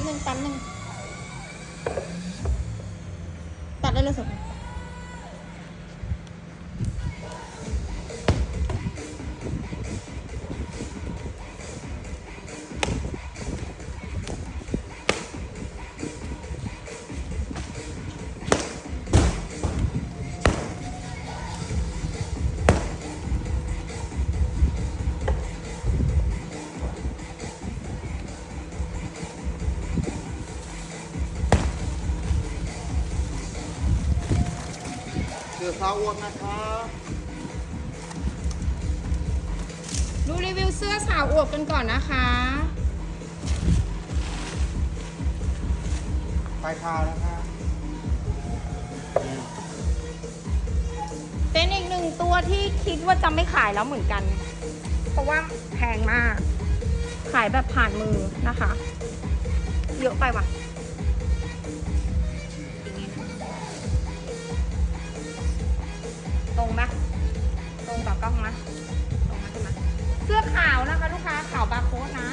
บหนึ่งแป๊บหนึ่งตัดได้เลยสุด สือสาวอ้วนนะครับดูรีวิวเสื้อสาวอวบกันก่อนนะคะปลายเท้านะครับเป็นอีกหนึ่งตัวที่คิดว่าจะไม่ขายแล้วเหมือนกัน เพราะว่าแพงมาก ขายแบบผ่านมือนะคะ เยอะไปว่ะาวบาร์โค้ดนะ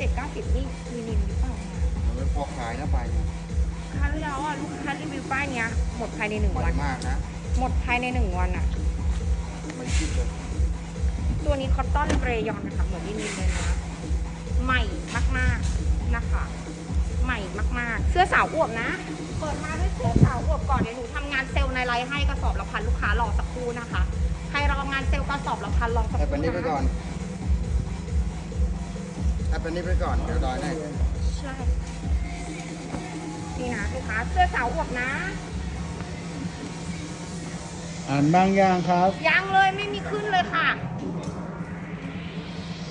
เจ็ดเก้าสิบนี่มีนินหรือเปล่าเนี่ยมันไม่พอขายนะไปเนี่ยครั้งที่แล้วอะลูกค้ารีวิวป้ายเนี้ยหมดภายในหนึ่งใหม่วันมากนะหมดภายในหนึ่งวันอะ ไม่คิดเลยตัวนี้คอตตอนเรยอนนะคะเหมือนลินินเลยนะใหม่มากๆนะคะ ใหม่มากๆ เสื้อสาวอวบนะเปิดมาด้วยเสื้อสาวอวบก่อนเดี๋ยวหนูทำงานเซลล์ในไลน์ให้กระสอบละพันลูกค้ารอสักครู่นะคะ ใครรองานเซลล์กระสอบละพันรอสักคให้รู่เป็นนี้ไปก่อน ให้เป็นนี้ไปก่อน เดี๋ยวดอยให้ใช่ นี่นะลูกค้าเสื้อสาวอวบนะ อ่านบางอย่างครับ ยังเลยไม่มีขึ้นเลยค่ะ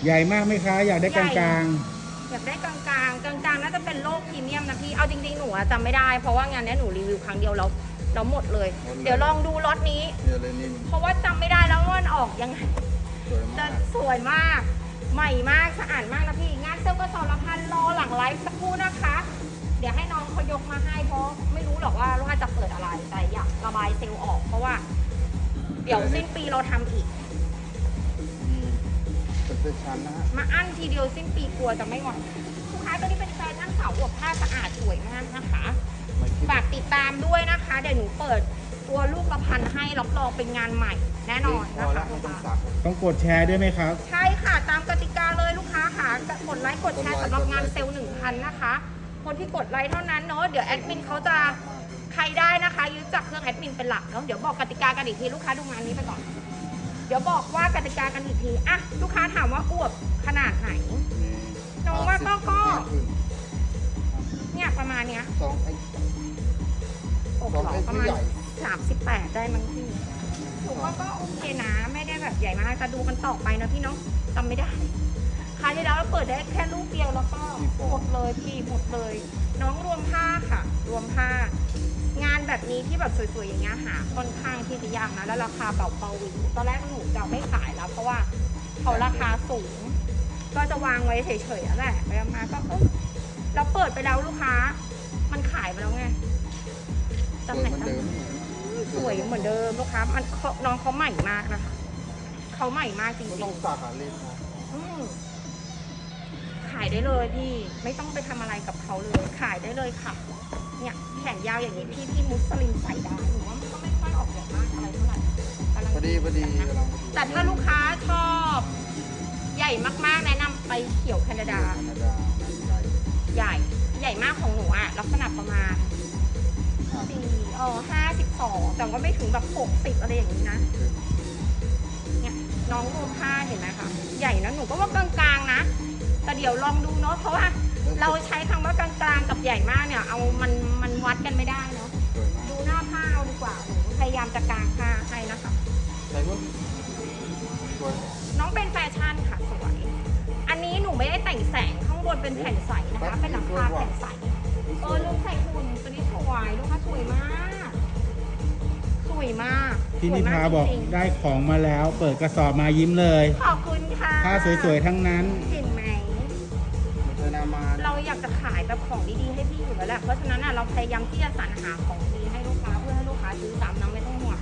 ใหญ่มากไหมคะอยากได้กลางอยากได้กลางๆ กลางๆ น่าจะเป็นโลกพรีเมียมนะพี่ เอาจริงๆ หนูอะจำไม่ได้ เพราะว่างานเนี้ยหนูรีวิวครั้งเดียวแล้วแล้วหมดเลย เดี๋ยวลองดูล็อตนี้ เนี่ยเลนินเพราะว่าจำไม่ได้แล้วว่ามันออกยังไงสวยจะมาก สวยมาก ใหม่มากสะอาดมากนะพี่ งานเซลล์กระสอบละพันรอหลังไลฟ์สักครู่นะคะ เดี๋ยวให้น้องเขายกมาให้เพราะไม่รู้หรอกว่าว่าจะเปิดอะไร แต่อยากระบายเซลล์ออกเพราะว่า เดี๋ยวสิ้นปีเราทำอีกอืมเป็นเสื้อชั้นนะฮะมาอั้นทีเดียวสิ้นปีกลัวจะไม่ไหวลูกค้าตัวนี้เป็นแฟชั่นสาวอวบผ้าสะอาดสวยมากนะคะ ไม่คิดฝากติดตามด้วยนะคะ เดี๋ยวหนูเปิด ตัวลูกละพันให้รับรองเป็นงานใหม่แน่นอนพนะอแล้คะวไม่ลูกต้องค้า สักๆต้องกดแชร์ด้วยไหมครับ ใช่ค่ะ ตามกติกาเลยลูกค้าค่ะกดไลค์กดแชร์สำหรับงานเซลล์หนึ่งพันนะคะ คนที่กดไลค์เท่านั้นเนาะเดี๋ยวแอดมินเขาจะใครได้นะคะยึดจากเครื่องแอดมินเป็นหลักเนาะเดี๋ยวบอกกติกากันอีกทีลูกค้าดูงานนี้ไปก่อน เดี๋ยวบอกว่ากติกากันอีกทีอะลูกค้าถามว่าอวบขนาดไหนนี่น้องว่าก็ก็ห้าสิบเนี่ยประมาณเนี้ยสองไอ้อกสองหลอไอ้ประที่มาณใหญ่ สามสิบแปดได้มั้งพี่ถูกว่าก็โอเคนะ ไม่ได้แบบใหญ่มากแต่ดูกันต่อไปนะพี่เนาะจำไม่ได้คราวที่แล้วเราเปิดได้แค่ลูกเดียวแล้วก็หมดเลยพี่หมดเลย น้องรวมผ้าค่ะ รวมผ้า งานแบบนี้ที่แบบสวยๆอย่างเงี้ยหาค่อนข้างที่จะยากนะแล้วราคาเบาเบาๆวิตอนแรกหนูจะไม่ขายแล้ว เพราะว่าเขาราคาสูง ก็จะวางไว้เฉยๆแล้วแหละไปมาก็เออเราเปิดไปแล้วลูกค้า มันขายไปแล้วไงจำไหนจำเดิม สวยเหมือนเดิมลูกค้ามันเขาน้องเขาใหม่มากนะคะเขาใหม่มากจริไม่งต้องสักอะรีบนะๆอืมขายได้เลยพี่ ไม่ต้องไปทำอะไรกับเขาเลย ขายได้เลยค่ะ เนี่ยแขนยาวอย่างนี้พี่พี่มุสลิมใส่ได้หนูว่ามันก็ไม่ค่อยออกแบบมากอะไรเท่าไหร่กำลังพอดีพอดีนะกำลังแต่ถ้าลูกค้าชอบ ใหญ่มากๆ แนะนำไปเขียวแคนาดา ธรรมดาใหญ่ ใหญ่ใหญ่มากของหนูอะลักษณะประมาณครับ สี่เออห้าสิบสองแต่ว่าไม่ถึงแบบหกสิบอะไรอย่างนี้นะ เนี่ยน้องรวมผ้าเห็นไหมคะ ใหญ่นะหนูก็ว่ากลางๆนะ แต่เดี๋ยวลองดูเนาะ เพราะว่าเราใช้คำว่ากลางๆกับใหญ่มากเนี่ย เอามันมันวัดกันไม่ได้เนาะสวยมากดูหน้าผ้าเอาดีกว่าหนูพยายามจะกางผ้าให้นะคะใส่รุ่นสวยน้องเป็นแฟชั่นค่ะสวย อันนี้หนูไม่ได้แต่งแสงข้างบนเป็นแผ่นใสนะคะ เป็นหลังคาแผ่นใสสเออลูกใส่หุ่นตัวนี้ส วยลูกค้าสวยมาก สวยมากพี่นิพาสวยมบอกจริงๆได้ของมาแล้ว เปิดกระสอบมายิ้มเลยขอบคุณค่ะผ้าสวยๆทั้งนั้นเห็นไหมมันเธอนามาเราอยากจะขายแบบของดีๆให้พี่อยู่แล้วแหละ เพราะฉะนั้นอะเราพยายามที่จะสรรหาของดีให้ลูกค้าเพื่อให้ลูกค้าซื้อซ้ำนะไม่ต้องห่วง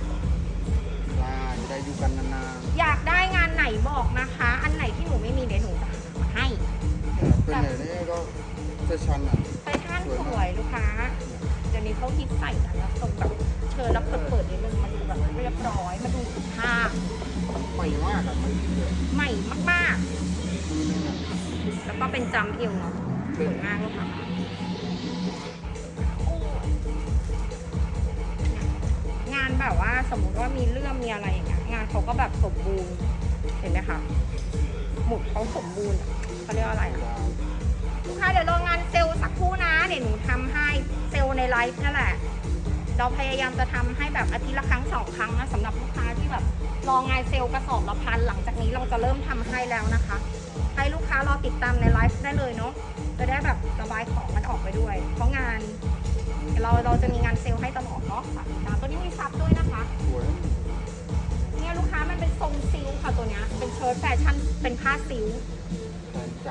ลาจะได้อยู่กันนานอยากได้งานไหนบอกนะคะ อันไหนที่หนูไม่มีเดี๋ยวหนูจะหามาให้ๆเป็นไหนนี่ก็เฟชั่นอะ แฟชั่นสวยลูกค้าเดี๋ยว นี้เขาคิดใส่กันแล้วตรงแบบเชิญแล้วเปิดๆนิดนึงมันดูแบบเรียบร้อยมาดูสุภาพใหม่มากอะไม่เลยใหม่มากๆ แล้วก็เป็นจำเอวเนาะสวยมากลูกค้าเนี่ยงานแบบว่าสมมุติว่ามีเรื่องมีอะไรอย่างเงี้ยงานเขาก็แบบสมบูรณ์เห็นไหมคะหมุดเขาสมบูรณ์เขาเรียกว่าอะไรลาลูกค้าเดี๋ยวรองานเซลล์สักครู่นะเดี๋ยวหนูทำให้ เซลล์ในไลฟ์นั่นแหละ เราพยายามจะทำให้แบบอาทิตย์ละครั้งสองครั้งนะสำหรับลูกค้าที่แบบรองานเซลล์กระสอบละพันหลังจากนี้เราจะเริ่มทำให้แล้วนะคะ ให้ลูกค้ารอติดตามในไลฟ์ได้เลยเนาะจะได้แบบระบายของมันออกไปด้วย เพราะงาน เราเราจะมีงานเซลล์ให้ตลอดเนาะฝากติดตามตัวนี้มีซับด้วยนะคะสวยเนี่ยลูกค้ามันเป็นทรงซิลค่ะตัวเนี้ยเป็นเชิ้ตแฟชั่นเป็นผ้าซิลแฟนจ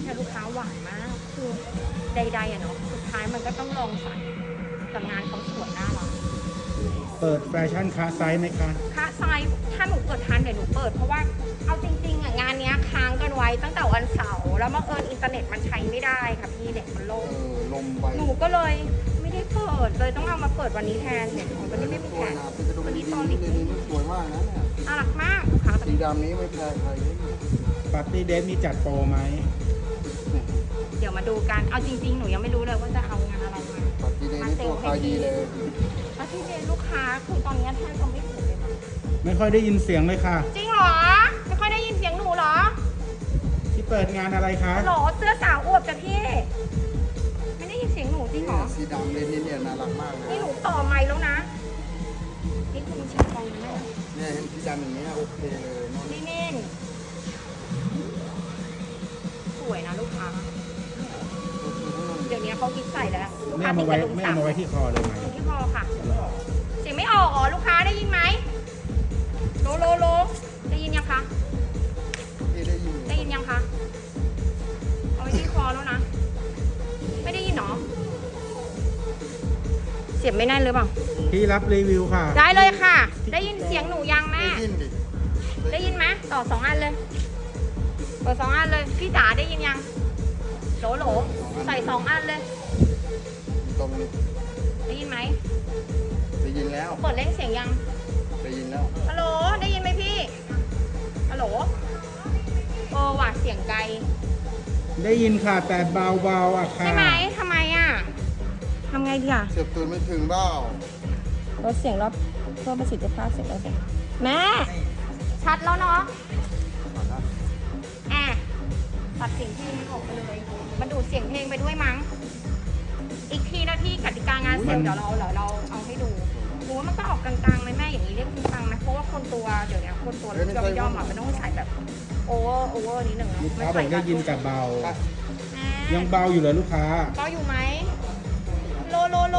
เนี่ยลูกค้าหวานมาก คือใดๆอะเนาะสุดท้ายมันก็ต้องลองใส่แต่งานเขาสวยน่ารักเปิดแฟชั่นคลาสไซส์ไหมคะค่าไซส์ถ้าหนูเปิดทันเดี๋ยวหนูเปิดเพราะว่าเอาจริงๆอะงานเนี้ยค้างกันไว้ตั้งแต่วันเสาร์แล้วมาเอิญอินเทอร์เน็ตมันใช้ไม่ได้ค่ะพี่เด็กมันำโล่เองอลมไปหนูก็เลยไม่ได้เปิดเลยต้องเอามาเปิดวันนี้แทนเห็นของวันนี้ไม่มีสแทวยนนะเป็นกระดุมดีๆนี่นี่สวยมากนะเนี่ยน่ารักมากลูกค้าสีดำนี้ไม่แพ้ใครเลยปาร์ตี้เดทมีจัดโปรไหม เดี๋ยวมาดูกัน เอาจริง ๆ หนูยังไม่รู้เลยว่าจะเอางานอะไรมาปฏิเดนี่ตัวขายดีเลย แล้วที่เรียนลูกค้าคือตอนนี้แทบจะไม่ถูกเลยนะไม่ค่อยได้ยินเสียงเลยค่ะ จริงเหรอ ไม่ค่อยได้ยินเสียงหนูเหรอที่เปิดงานอะไรคะฮัลโหลเสื้อสาวอวบจ้ะพี่ ไม่ได้ยินเสียงหนูจริงเหรนี่อสีดำเลนนี่เนี่ยน่ารักมากเลยนี่หนูต่อไมค์แล้วนะ นี่คุณเช็คกองนะเนี่ยเห็นสีดำอย่างนี้โอเคเลยเนาะนี่เน่นสวยนะลูกค้าเดี๋ยวนี้เขาคิดใส่แล้วลูกไม่ค้าเอาติมาดกไว้ระดุมไม่สาเอาวมาไว้ที่คอเลยไหมตรงที่คอค่ะ เสียงไม่ออกเหรอลูกค้าได้ยินไหมโลโลโลได้ยินยังคะ ที่ได้ยินได้ยินยังคะ เอาไว้ที่คอแล้วนะ ไม่ได้ยินเหรอ เสียงไม่แน่นหรือเปล่า พี่รับรีวิวค่ะ ได้เลยค่ะ ได้ยินเสียงหนูยังแม่ ได้ยินดิได้ยินไหมต่อสองอันเลย ต่อสองอันเลย พี่จ๋าได้ยินยัง โหลโหลใส่สองอันเลย ตรงนี้ได้ยินไหม ได้ยินแล้ว เปิดเล่นเสียงยัง ได้ยินแล้ว ฮัลโหล ได้ยินไหมพี่ ฮัลโหลเออว่ะเสียงไกล ได้ยินค่ะแต่เบาๆอะค่ะใช่ไหมทำไมอะทำไงดีอะเสียบตูนไม่ถึงเบ้าลดเสียงรอบเพิ่มประสิทธิภาพเสียงลดเสียงแม่ ชัดแล้วเนาะแอบตัดเสียงเพลงออกไปเลย มันดูดเสียงเพลงไปด้วยมั้ง อีกทีนะที่กติกางานเสร็จเดี๋ยวเราเดี๋ยวเราเอาให้ดูหนูว่ามันก็ออกกลางๆไหมแม่อย่างนี้เรียกกลางๆไหมเพราะว่าคนตัวเดี๋ยวนี้คนตัวย่อมย่อมๆอะมันต้องใส่แบบโอเวอร์โอเวอร์นิดหนึ่งนะลูกไม่ค้าบใส่อกได้ยินแต่เบาแม่ยังเบาอยู่เลยลูกค้าก็อยู่ไหมโลโลโล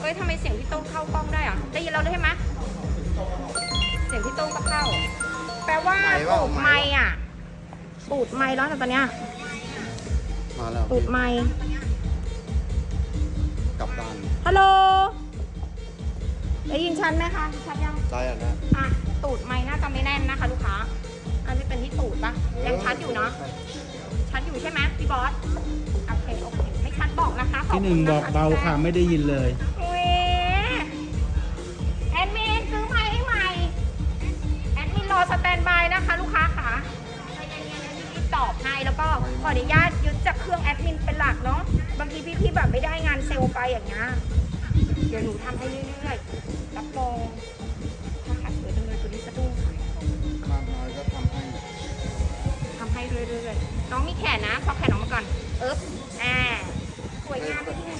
เอ้ยทำไมเสียงพี่โต้งเข้ากล้องได้อะได้ยินเราได้ใช่ไหมเสียงพี่โต้งก็เข้า แปลว่าตูดไม้อะ ตูดไม้แล้วแต่ตอนเนี้ยมาแล้วตูดไม้กลับบ้านฮัลโหลได้ยินชันไหมคะชัดยังได้แล้วนะอะตูดไม้น่าจะไม่แน่นนะคะ ลูกค้าอันนี้เป็นที่ตูดปะยังชัดอยู่เนาะชัดอยู่ใช่ไหมพี่บอสโอเคโอเคไม่ชัดบอกนะคะขอบที่หคุนึ่งณบอกนะคะเบาที่แจ้งค่ะไม่ได้ยินเลย ขออนุญาตยึดจากเครื่องแอดมินเป็นหลักเนาะบางทีพี่ๆแบบไม่ได้งานเซลล์ไปอย่างเงี้ยเดี๋ยวหนูทำให้เรื่อยๆรับรองถ้าขัดสวยจังเลยตัวนี้สะดุ้งค่ะมากน้อยก็ทำให้ทำให้เรื่อยๆน้องมีแขนนะพอแขนออกมาก่อนเอ๊บอ่าสวยงามที่นี่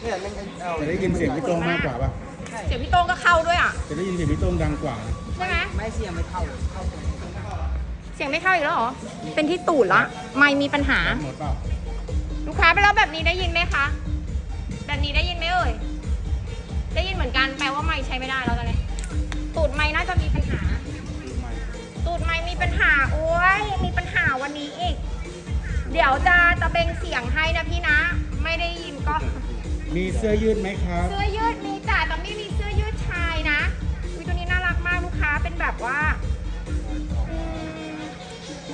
เนี่ยเล่นกันเอาจะได้ยินเสียงพี่โต้งมากกว่าป่ะเสียงพี่โต้งก็เข้าด้วยอะจะได้ยินเสียงพี่โต้งดังกว่า ใช่ไหมไม่เสียงไม่เข้าเข้าตรงนี้ เเสียงไม่เข้าอีกแล้วเหรอ เป็นที่ตูดละ ไม่มีปัญหา หมดเปล่าลูกค้าไปแล้วแบบนี้ได้ยินไหมคะ แบบนี้ได้ยินไหมเอ่ย ได้ยินเหมือนกัน แปลว่าไม่ใช้ไม่ได้แล้วตอนนี้ตูดไม่น่าจะมีปัญหา ดูใหม่ตูดไม่มีปัญหา โอ้ย มีปัญหาวันนี้อีก เดี๋ยวจะตะเบงเสียงให้นะพี่นะ ไม่ได้ยินก็ มีเสื้อยืดไหมครับ เสื้อยืดมีจ่าแต่ไม่มีเสื้อยืดชายนะวิตัวนี้น่ารักมากลูกค้าเป็นแบบว่าอืม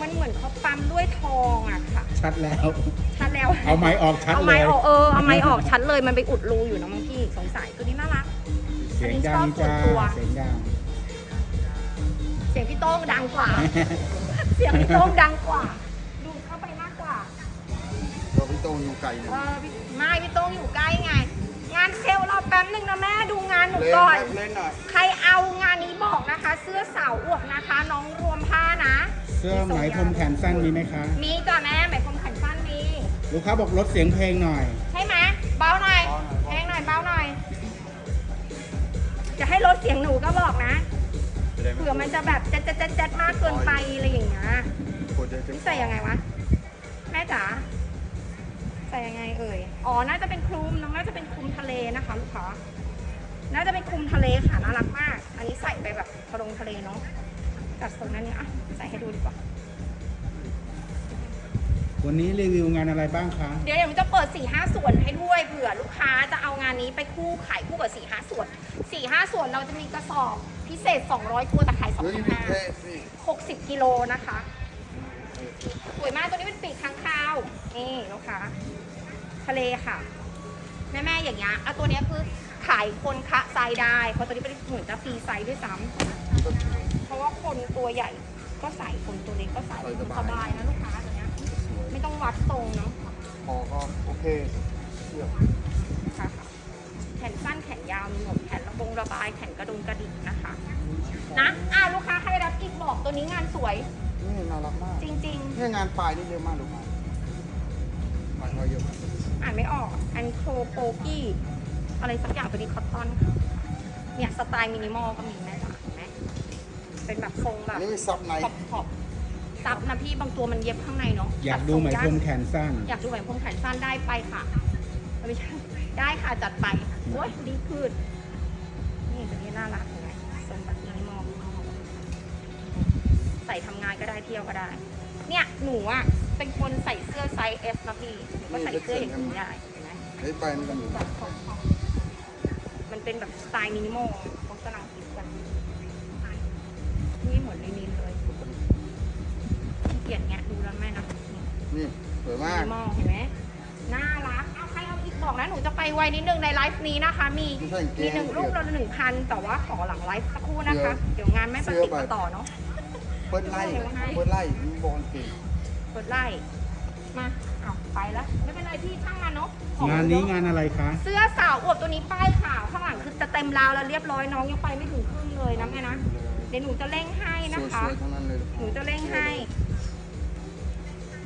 มันเหมือนเขาปั๊มด้วยทองอะค่ะ ชัดแล้ว ชัดแล้ว เอาไม้ออกชัดเอาเลไม้ยออกเออเอาไม้ออกชัดเลยมันไปอุดรูอยู่นะมังพี่สงสัยตัวนี้น่ารัก เสียงดังจ้าอันนี้ชอบส่วนตัว เสียงดังเสียงพี่โต้งดังกว่า เสียงพี่โต้งดังกว่า ดูเข้าไปมากกว่า เราพี่โตอยู่ไกลเนี่ยเออพี่ไม่พี่โต้งอยู่ใกล้ไง งานเซลล์เราแป๊บนึงนะแม่ดูงานหนูเล่นก่อน ครับเล่นหน่อย ใครเอางานนี้บอกนะคะ เสื้อสาวอวบนะคะ น้องรวมผ้านะเสื้อไหมพรมแขนสั้นมีไหมคะ มีจ้ะแม่ไหมพรมแขนสั้นมีลูกค้าบอกลดเสียงเพลงหน่อย ใช่ไหมเบาหน่อยแพงหน่อยเบาหน่อย จะให้ลดเสียงหนูก็บอกนะเผื่อมันจะแบบเจ๊ดเจ๊ดเจ๊ดเจ๊ดมากเกินไปอะไรอย่างเงี้ยกดจะจะนี่ใส่ยังไงวะแม่จ๋าใส่ยังไงเอ่ยอ๋อน่าจะเป็นคลุมน้องน่าจะเป็นคลุมทะเลนะคะลูกค้าน่าจะเป็นคลุมทะเลค่ะน่ารักมาก อันนี้ใส่ไปแบบทะลงทะเลเนาะ จัดทรงนั้นเนี่ยอะใส่ให้ดูดีกว่า วันนี้รีวิวงานอะไรบ้างคะเดี๋ยวเดี๋ยวมันจะเปิด4ี่ห้าส่วนให้ด้วยเผื่อลูกค้าจะเอางานนี้ไปคู่ขายคู่กับ4ี่ห้าส่วน4ี่ห้าส่วนเราจะมีกระสอบพิเศษ 200 ตัวแต่ขายเฮ้ย2มีเท5สนี่60 กิโลนะคะสวยมากตัวนี้เป็นปีกค้างคาว นี่ลูกค้าทะเลค่ะ แม่แม่ๆอย่างเงี้ยอะตัวเนี้ยคือ ขายคนคะไซส์ได้ เพราะตัวนี้เป็นเหมือนจะฟรีไซส์ด้วยซ้ำเพราะว่าคนตัวใหญ่ก็ใส่คนตัวเล็กก็ใส่สบายนะลูกค้าตัวเนี้ยสวยไม่ต้องวัดตรงเนาะพอก็โอเคเชื่อค่ะค่ะแขนสั้นแขนยาวมีหมดแขนระบงระบายแขนกระดุมกระดิ่งนะคะ นะอ้าวลูกค้าใครรับอีกบอกตัวนี้งานสวย นี่น่ารักมาก จริงเนี่ยงานปลายนี่เยอะมากลูกค้าปลายเขาเยอะมากๆอ่านไม่ออกอันโครโปกี้ อะไรสักอย่างตัวนี้คอตตอนค่ะเนี่ยสไตล์มินิมอลก็มีแม่จ๋าเห็นไหมเป็นแบบทรงแบอันบนี้มีซับในขอบขอบซับนะพี่บางตัวมันเย็บข้างในเนาะอยากดูไหมพรมแขนสั้น อยากดูไหมพรมแขนสั้นได้ไปค่ะไม่ใช่ได้ค่ะจัดไปโอ้ยดีขึ้นนี่ตัวนี้น่ารักเห็นไหมทรงแบบมินิมอลใส่ทำงานก็ได้เที่ยวก็ได้ เนี่ยหนูอะเป็นคนใส่เสื้อไซส์ S นะพี่หนูก็ใส่เสื้ออย่างนี้ได้เห็นไหมเฮ้ยไปนี่กันอยู่ มันเป็นแบบสไตล์มินิมอลเขากำลังคิดกันนี่เหมือนลินินเลยขี้เกียจแงะดูแล้วแม่นะนี่นี่สวยมิมากนิมอลเห็นไหมน่ารักเอาใครเอาอีกบอกนะหนูจะไปไวนิดนึงในไลฟ์นี้นะคะ มีไม่ใช่กางเกมีงหนึ่งรูปละหนึ่งพันแต่ว่าขอหลังไลฟ์สักครู่นะคะ เดี๋ยวงานแม่ประติดมาต่อเนาะเปิ้ลไล่เปิ้ลไล่มีบอลเก่งกดไล่มาเอา ไปแล้วไม่เป็นไรพี่ช่างมันเนาะของงานนี้งานอะไรคะ เสื้อสาวอวบตัวนี้ป้ายขาวข้างหลังคือจะเต็มราวแล้วเรียบร้อยน้องยังไปไม่ถึงครึ่งเลยนะแม่นะเดี๋ยวหนูจะเร่งให้นะสคะวยๆทั้งนั้นเลยหนูจะเร่งให้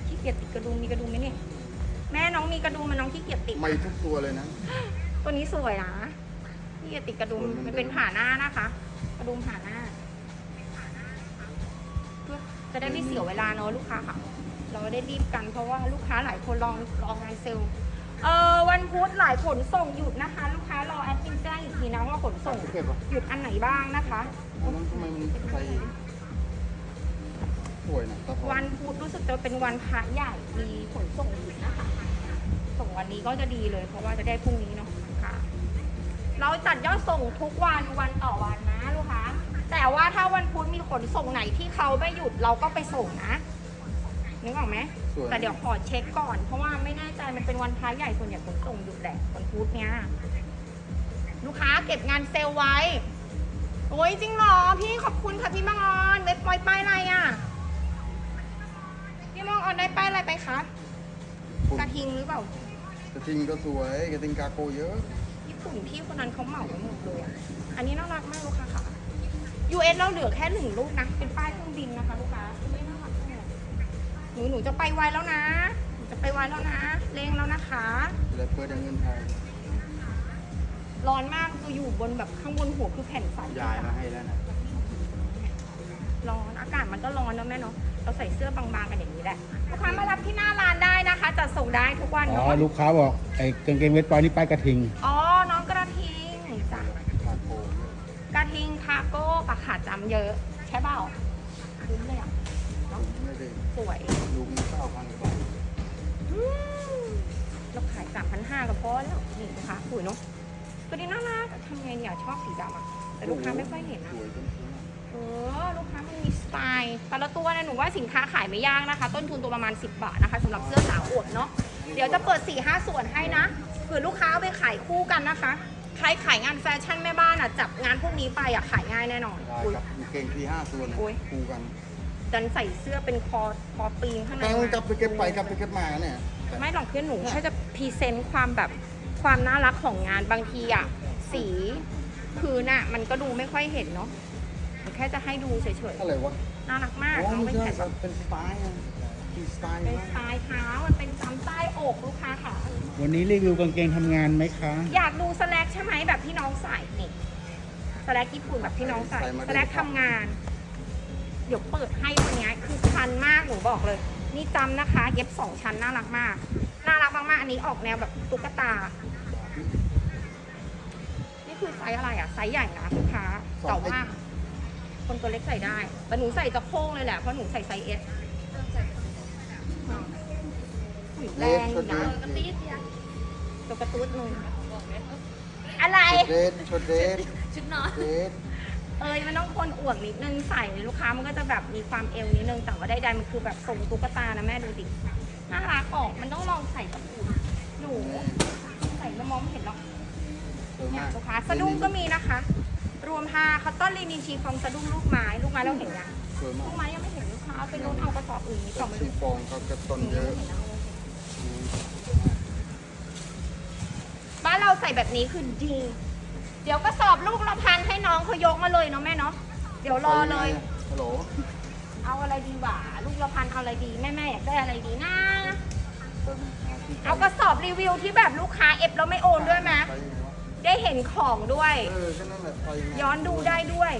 ขี้เกียจติดกระดุมมีกระดุมไหมเนี่ยแม่น้องมีกระดุมมันน้องขี้เกียจติด ไม่ทุกตัวเลยนะ ตัวนี้สวยนะขี้เกียจติดกระดุมสวยเหมือนเดิมมันเป็นผ่าหน้านะคะ กระดุมผ่าหน้าเพื่อจะได้ไม่เสียเวลาเนอะลูกค้าค่ะ เราได้รีบกันเพราะว่าลูกค้าหลายคนลองลองงานเซลล์เออวันพุธหลายขนส่งหยุดนะคะ ลูกค้ารอแอดมินแจ้งอีกทีนะว่าขนส่งเก็บปะหยุดอันไหนบ้างนะคะอันนั้นทำไมมันใส่สวยนะตะพอวันพุธรู้สึกจะเป็นวันพระใหญ่มีขนส่งหยุดนะคะส่งวันนี้ก็จะดีเลย เพราะว่าจะได้พรุ่งนี้เนาะค่ะ เราจัดยอดส่งทุกวันวันต่อวันนะลูกค้าแต่ว่าถ้าวันพุธมีขนส่งไหนที่เขาไม่หยุดเราก็ไปส่งนะ นึกออกไหมสวย แต่เดี๋ยวขอเช็คก่อน เพราะว่าไม่แน่ใจมันเป็นวันพระใหญ่ส่วนใหญ่ขนส่งหยุดแหละวันพุธเนี้ยลูกค้าเก็บงานเซลล์ไว้ โอ้ยจริงเหรอ พี่ขอบคุณค่ะพี่มังออนเว็บปอยป้ายอะไรอะ พี่มังออนได้ป้ายอะไรไปคะคุณกระทิงหรือเปล่า กระทิงก็สวยกระทิงกาโกเยอะ ญี่ปุ่นพี่คนนั้นเขาเหมาไปหมดเลยอะอันนี้น่ารักมากลูกค้าค่ะ US เราเหลือแค่หนึ่งลูกนะ เป็นป้ายเครื่องบินนะคะลูกค้าไม่น่ารักเลยห นูหนูจะไปไวแล้วนะ หนูจะไปไวแล้วนะ เร่งแล้วนะคะแล้วเปิดยังเงินไทยร้อนมากคืออยู่บนแบบข้างบนหัวคือแผ่นใสยายมาให้แล้วนะร้อน อากาศมันก็ร้อนเนอะแม่เนาะ เราใส่เสื้อบางๆกันอย่างนี้แหละ ลูกค้ามารับที่หน้าร้านได้นะคะ จัดส่งได้ทุกวันอ๋อเนาะ ลูกค้าบอกไอ้กางเกงเวทปอยนี่ป้ายกระทิง อ๋อ น้องกระทิงจ้ะทาโกกระทิงทาโก้ปากขาจำเยอะ ใช่เปล่าคุ้มเลยอะเนาะ ไม่ได้ สวยลูกมีเก้าพันกว่าบาทอืมเราขายสามพันห้าก็พอแล้วนี่ลูกค้าสวยเนาะตัวนี้น่ารักทำไงเนี่ยชอบสีดำอะแต่ลูกค้าไม่ค่อยเห็นนะสวยจนสวยมากเออลูกค้ามันมีสไตล์แต่ละตัวเนี่ยหนูว่าสินค้าขายไม่ยากนะคะ ต้นทุนตัวประมาณ 10 บาทนะคะสำหรับเสื้อสาวอวดเนาะเดี๋ยวจะเปิด4 5ส่วนให้นะเผื่อลูกค้าเอาไปขายคู่กันนะคะใครขายงานแฟชั่นแม่บ้านอะจับงานพวกนี้ไปอะขายง่ายแน่นอนได้อุ๊ยครับมีเกงทีห้าตัวเนี่ยโอ้ยคู่กัน ดันใส่เสื้อเป็นคอคอปีนข้างในแต่มันกลับมาไปเก็บไปกลับไปเก็บมาเนี่ย ไม่หรอกเพื่อนหนูแค่จะพรีเซนต์ความแบบความน่ารักของงานบางทีอะสีพื้นอะมันก็ดูไม่ค่อยเห็นเนาะหนูแค่จะให้ดูเฉยอะไรวะๆน่ารักมากโอ้น้องไม่เป็นใช่แผ่นแบบเป็นสไตล์อะมีสไตล์เป็นมากสไตล์เท้ามันเป็นจำใต้อกลูกค้าค่ะ วันนี้รีวิวกางเกงทำงานไหมคะ อยากดูสแลกใช่ไหมแบบที่น้องใส่นี่สแลกญี่ปุ่นแบบที่น้องใส่สแลกทำงาน เดี๋ยวเปิดให้วันนี้คือชันมากหนูบอกเลย นี่จำนะคะ เย็บสองชั้นน่ารักมาก น่ารักมากๆอันนี้ออกแนวแบบตุ๊กตา นี่คือไซส์อะไรอะไซส์ใหญ่นะลูกค้าแต่ว่าคนตัวเล็กใส่ได้ แต่หนูใส่จะโค้งเลยแหละ เพราะหนูใส่ไซส์เอสแรงอยู่นะตัวกระตุ้ดนึงอะไรเดทชุดเดทชุดนอน เดทเอ้ยมันต้องคนอวดนิดนึงใส่ลูกค้ามันก็จะแบบมีความเอวนิดนึงแต่ว่าได้ๆมันคือแบบทรงตุ๊กตานะแม่ดูดิน่ารักออกมันต้องลองใส่กับอุ่นหนูใส่แล้วมองไม่เห็นหรอกสวยเนี่ยมากลูกค้าสะดุ้งก็มีนะคะ รวมผ้าคัตตอนลีนินชีฟองสะดุ้งลูกไม้ลูกไม้เราเห็นยังสวยมาลูกกไม้ยังไม่เห็นลูกค้าเอาไปลุ้นเอากระสอบอื่นนี้ต่อมาชีดูฟองเขากระต้นเยอะบ้านเราใส่แบบนี้คือดีเดี๋ยวกระสอบลูกละพันให้น้องเขายกมาเลยเนาะแม่เนาะเดี๋ยวรอเลย ฮัลโหลเอาอะไรดีหว่าลูกละพันเอาอะไรดีแม่แม่ๆอยากได้อะไรดีนะเติมที่เอากระสอบรีวิวที่แบบลูกค้าเอฟแล้วไม่โอนด้วยไหมไปยังไงวะได้เห็นของด้วย เออแค่นั้นแหละไปยังไงย้อนดูได้ด้วย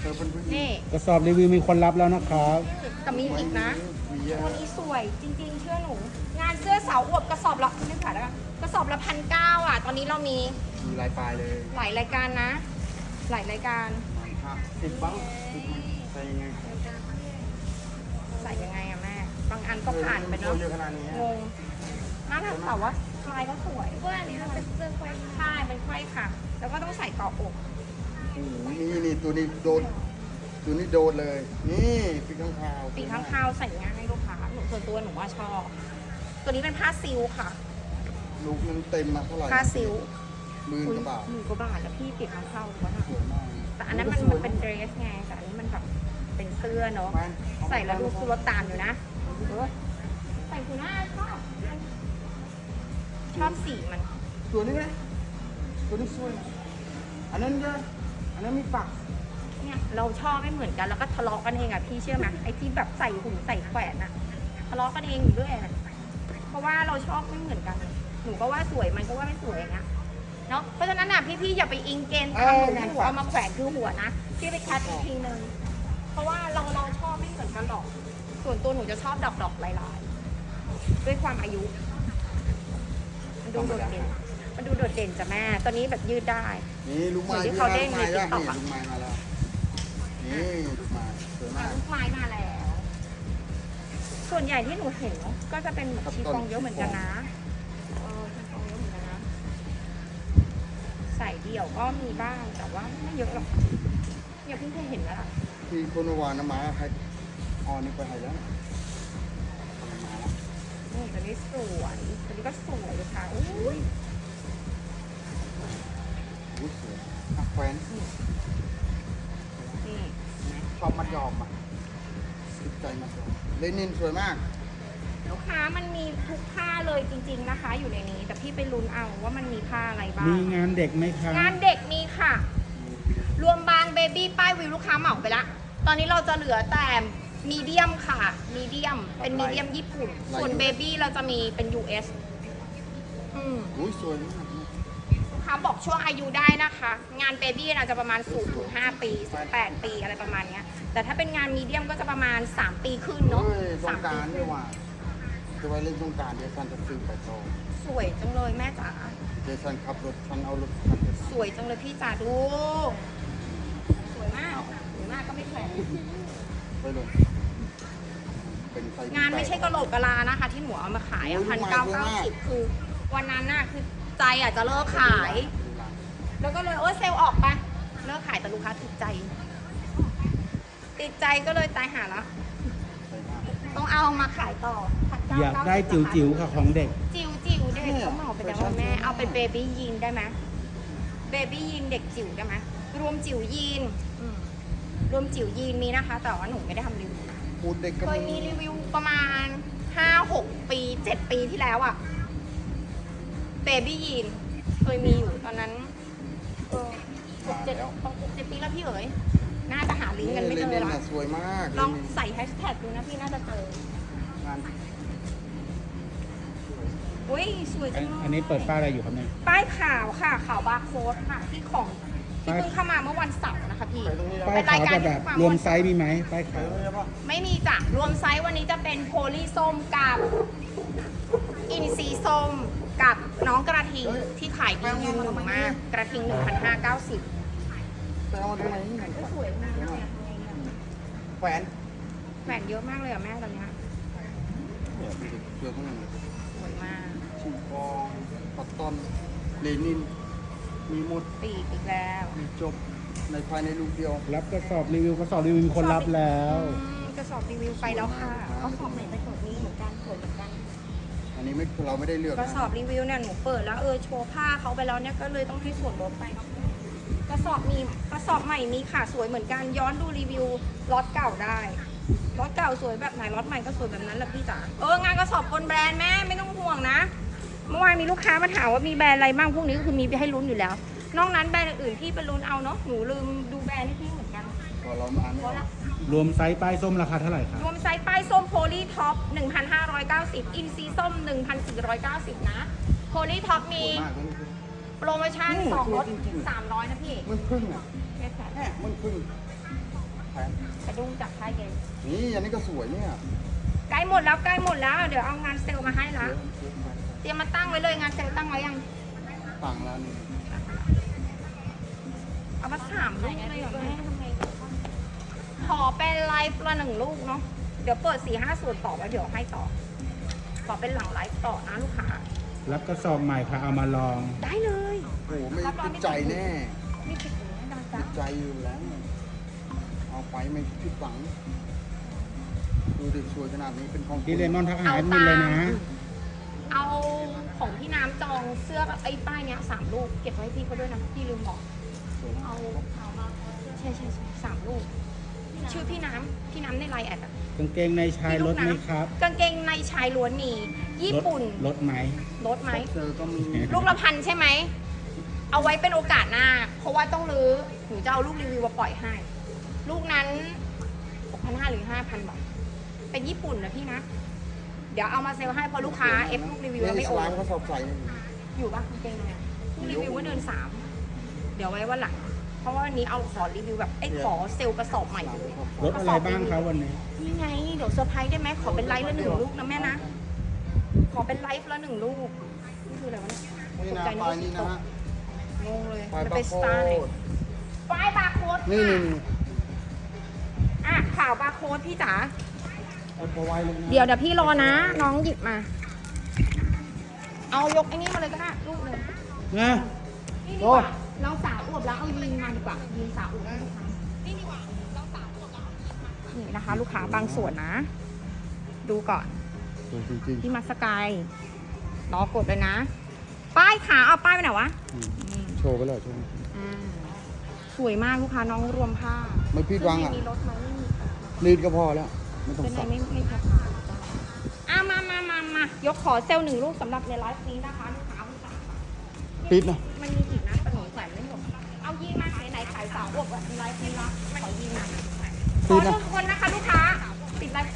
เธอเป็นผู้หญิงนี่กระสอบรีวิวมีคนรับแล้วนะครับแต่มีอีกนะ มีเยอะตัวนี้สวยจริงๆ เชื่อหนู งานเสื้อสาวอวบกระสอบละไม่ขายแล้วกันกระ สอบละพันเก้าอะ ตอนนี้เรามีมีลายปลายเลยหลายรายการนะ หลายรายการมันห้าสิบบ้างใช่ยังไงใส่ยังไงอะแม่บางอันก็ผ่านไปเนาะเยอะขนาดนี้งงน่ารักแต่ว่าลายก็สวยเพื่อนนี้มันเป็นเสื้อควายใช่เป็นควายค่ะ แล้วก็ต้องใส่เกาะอกโอ้โหนี่นี่ตัวนี้โดนตัวนี้โดนเลย นี่ปีกข้างคาวปีกข้างคาวใส่ง่ายให้ลูกค้าหนูส่วนตัวหนูว่าชอบ ตัวนี้เป็นผ้าซิลค่ะ ลูกนึงเต็มมาเท่าไหร่ผ้าซิลหมื่นกว่าบาทหมื่นกว่าบาทแล้วพี่ปีกข้างคาวถูกปะนะสวยมากแต่อันนั้นมันมันเป็นเดรสไงแต่อันนี้มันแบบเป็นเสื้อเนาะแม่นใส่แล้วดูสุรตานอยู่นะเออใส่คุณหน้าชอบชอบสีมันตัวนี้ไงตัวนี้สวยอันนั้นเยอะอันนั้นมีปักเนี่ยเราชอบไม่เหมือนกันแล้วก็ทะเลาะกันเองอะพี่เชื่อไหมไอ้ที่แบบใส่หุ่นใส่แขวนอะทะเลาะกันเองอยู่เรื่อยอะเพราะว่าเราชอบไม่เหมือนกัน หนูก็ว่าสวยมันก็ว่าไม่สวยอย่างเงี้ยเนาะเพราะฉะนั้นน่ะพี่ๆอย่าไปอิงเกณฑ์ตามหนูที่หนูเอามาแขวนคือหัวนะพี่ไปคัดอีกทีนึงเพราะว่าเราเราชอบไม่เหมือนกันหรอก ส่วนตัวหนูจะชอบดอกดอกๆลายๆด้วยความอายุ มันดูโดดเด่นมันดูโดดเด่นจ้ะแม่ตอนนี้แบบยืดได้ นี่ลูกไม้เหมือนที่เขาเด้งในลูกไม้ TikTok ละอะนี่ลูกไม้มาแล้วนี่ลูกไม้สวยมากลูกไม้มาแล้ว ส่วนใหญ่ที่หนูเห็นเนอะก็จะเป็นแบบชีฟองเยอะเหมือนกันนะ ใส่เดี่ยวก็มีบ้างแต่ว่าไม่เยอะหรอกเนี่ยเพิ่งเคยเห็นแล้วล่ะที่คนวานมาให้ออนนี่ไปให้แล้วมาแล้วนี่ตัวนี้สวยตัวนี้ก็สวยเลยค่ะอุ้ยอุ้ยสวยอะแขวนนี่ชอบมัดยอมอะติดใจมัดยอมเลนินสวยมาก ลูกค้ามันมีทุกผ้าเลยจริง ๆนะคะ อยู่ในนี้ แต่พี่ไปลุ้นเอาว่ามันมีผ้าอะไรบ้าง มีงานเด็กไหมคะงานเด็กมีค่ะ รวมบางเบบี้ป้ายวิวลูกค้าเหมาไปละ ตอนนี้เราจะเหลือแต่มีเดียมค่ะ มีเดียม เป็นมีเดียมญี่ปุ่น ส่วนเบบี้เราจะมีเป็น US อืมอุ้ยสวยมากลูกค้าาบอกช่วงอายุได้นะคะ งานเบบี้อาจจะประมาณ0ถึง5ปี8ปีอะไรประมาณเนี้ย แต่ถ้าเป็นงานมีเดียมก็จะประมาณ 3 ปีขึ้นเนาะเฮ้ยสสางมกปีรารขึ้นี่นหว่า จะไปเล่นสงกรารเดี๋ยวฉันจะซื้อไปโตอสวยจังเลยแม่จ๋า เดี๋ยวฉันขับรถฉันเอารถฉันไปสวยจังเลยพี่จ๋าดู สวยมาก สวยมากก็ไม่แพงไปเลยเป็นไซส์งานไม่ใช่กระโหลกกะลานะคะ ที่หนูเอามาขายอะพันเก้าเก้าสิบคือ วันนั้นน่ะคือใจอะจะเลิกขาย แล้วก็เลยเออเซลล์ออกไปเลิกขายแต่ลูกค้าติดใจ ติดใจก็เลยตายหาละใส่หน้าต้องเอามาขายต่อ1,990 อยากได้จิ๋วๆค่ะของเด็ก จิ๋วจิ๋วๆเด็กเขาเหมาไปแล้วว่าแม่เอาเป็นเบบี้ยีนได้ไหมเบบี้ยีนเด็กจิ๋วได้ไหมรวมจิ๋วยีนอืมรวมจิ๋วยีนมีนะคะ แต่ว่าหนูไม่ได้ทำรีวิวพูดเด็กก็เคยมีรีวิวประมาณห้าหกปีเจ็ดปีที่แล้วอะเบบี้ยีนเคยมีอยู่ตอนนั้นเออหกเจ็ดหกเจ็ดปีแล้วพี่เอ๋ยน่าจะหาลิงก์กันไม่เจอเลนละน่ะสวยมากลองใส่แฮชแท็กดูนะพี่น่าจะเจอ งาน อุ้ยสวยอัจันงเลยอันนี้เปิดป้ายอะไรอยู่ครับเนี่ย ป้ายขาวค่ะขาวบาร์โค้ดค่ะที่ของที่ป้าย เพิ่งเข้ามาเมื่อวันเสาร์นะคะพี่ไปตรงนี้แล้วป้ายขาวแต่แบบรวมไซส์มีไหมป้ายไปขาวตรงนี้แล้วปะไม่มีจ้ะรวมไซส์วันนี้จะเป็นโพลีส้มกับอินซีส้มกับน้องกระทิงที่ขายดียืนหนึ่งมาก กระทิง 1,590ไปเอาตรงไหนนี่ก็สวยมากเลยอะแขวนแหวนเยอะมากเลยอะแม่ตอนเนี้ยเนี่ยดูดิเสื้อข้างในสวยมาก ชิงกองปัตตอนเลนิน มีหมดปีกอีกแล้วมีจบในภายในลูกเดียวรับกระสอบรีวิวกระสอบรีวิวมีคนรับแล้ว อืมกระสอบรีวิวไปแล้วค่ะก็สอบใหม่ไปสอบนี้เหมือนกันสวยเหมือนกัน อันนี้ไม่เราไม่ได้เลือกกระนะสอบรีวิวเนี่ยหนูเปิดแล้วเออโชว์ผ้าเขาไปแล้วเนี่ยก็เลยต้องให้ส่วนลดไปเนาะกระสอบมีกระสอบใหม่มีค่ะสวยเหมือนกันย้อนดูรีวิวล็อตเก่าได้ล็อตเก่าสวยแบบไหนล็อตใหม่ก็สวยแบบนั้นแหละพี่จ๋าเอองานกระสอบคนแบรนด์แม่ไม่ต้องห่วงนะ เมื่อวานมีลูกค้ามาถามว่ามีแบรนด์อะไรบ้างพวกนี้ก็คือมีให้ลุ้นอยู่แล้ว นอกนั้นแบรนด์อื่นๆพี่ไปลุ้นเอาเนาะหนูลืมดูแบรนด์ให้พี่เหมือนกันพอเราอ่านไม่เพอราะอกละรวมไซส์ป้ายส้มราคาเท่าไหร่ครับรวมไซส์ป้ายส้มโพลีท็อป1,590 อินซีส้ม 1,490 นะโพลีท็อปมีสวยมากเลยนี่คือ โปรโมชั่นอืมสองลดจริงๆสามร้อยนะพี่มันพึ่งอะแค่แค่แน่มันพึ่งแผนกระดุงจากค่ายเกมนี่อันนี้ก็สวยเนี่ยใกล้หมดแล้วใกล้หมดแล้ว เดี๋ยวเอางานเซลล์มาให้ละเดี๋ยวเดี๋ยวไป เตรียมมาตั้งไว้เลยงานเซลล์ตั้งไว้ยัง ต่างแล้วนี่เอามาสามลูกเลยเหรอแม่ทำไงขอเป็นไลฟ์ละหนึ่งลูกเนาะ เดี๋ยวเปิดสี่ห้าส่วนต่อแล้วเดี๋ยวให้ต่อ ขอเป็นหลังไลฟ์ต่อนะลูกค้า รับกระสอบใหม่ค่ะเอามาลอง ได้เลย โอ้โหไม่ติดใจแน่ไม่ผิดหวังแน่นอนจ้ะติดใจอยู่แล้ว เอาไปไม่ผิดหวัง ดูดิสวยขนาดนี้เป็นของพี่เลมอนทักหาแอดมินเลยนะ เอาของพี่น้ำจองเสื้อไอ้ป้ายเนี้ยสามลูกเก็บไว้ให้พี่เขาด้วยนะพี่ลืมบอกสวยมากเอาใช่ใช่ใช่สามลูก ชื่อพี่น้ำพี่น้ำในไลน์แอดอะกางเกงในชายลดไหมครับ กางเกงในชายล้วนมีญี่ปุ่นลดไหมลดไหมเจอก็มีลูกละพันใช่ไหมเอาไว้เป็นโอกาสหน้า เพราะว่าต้องรื้อหนูจะเอาลูกรีวิวมาปล่อยให้ ลูกนั้น6,500หรือ5,000บาทเป็นญี่ปุ่นนะพี่นะ เดี๋ยวเอามาเซลล์ให้เพราะลูกค้าเอฟลูกรีวิวแล้วไม่โอร้านนเขาสอบใส่นี่อยู่บ้างกางเกงในลูกรีวิวว่าเดินสามเดี๋ยวไว้วันหลังเพราะว่าวันนี้เอาขอรีวิวแบบไอ้ยขอเซลล์กระสอบใหม่ร้านเลยเขาสอบลดอะไรบ้างครับวันนี้ นี่ไง เดี๋ยวเซอร์ไพรส์ได้ไหมขอเป็นไลฟ์ละหนึ่งลูกนะแม่นะ ขอเป็นไลฟ์ละหนึ่งลูกนี่คืออะไรวะเนี่ยนี่นะปลายนี้นะฮะงงเลยปลายมันบาเป็นร์สโค้ไตล์ดปลายบาร์โค้ดนี่ค่ะนี่นี่อะข่าวบาร์โค้ดพี่จ๋า เดี๋ยวเดี๋ยวพี่รอนะ น้องหยิบมา เอายกไอ้นี่มาเลยก็ได้ลูกหนึ่งนะนี่ดีกว่าเราสาวอวบแล้วเอายีนมาดีกว่ายีนสาวอวบให้ลูกค้านี่ดีกว่าเราสาวอวบแล้วนี่นะคะ ลูกค้าบางส่วนนะ ดูก่อนสวยจริงพี่มัสกายรอกดเลยนะ ป้ายขาเอาป้ายไปไหนวะโชว์ไปเลยโชว์สวยมากลูกค้าน้องรวมผ้าไม่ผิดวังข้าอะในมีรถไหมไม่มีค่ะรีดก็พอแล้ว ไม่ต้องเป็นไงสับไม่ไม่พอค่ะอะมามามามายกขอเซลล์หนึ่งลูกสำหรับในไลฟ์นี้นะคะลูกค้าลูกค้าปิดนะมันมีอีกนะแต่หนูแขวนไม่หมดเอายีนมาไหนไหนขายสาวอวบอะไลฟ์นี้ละขอยีนมาขอทุกคนนะคะลูกค้าปิดไลฟ์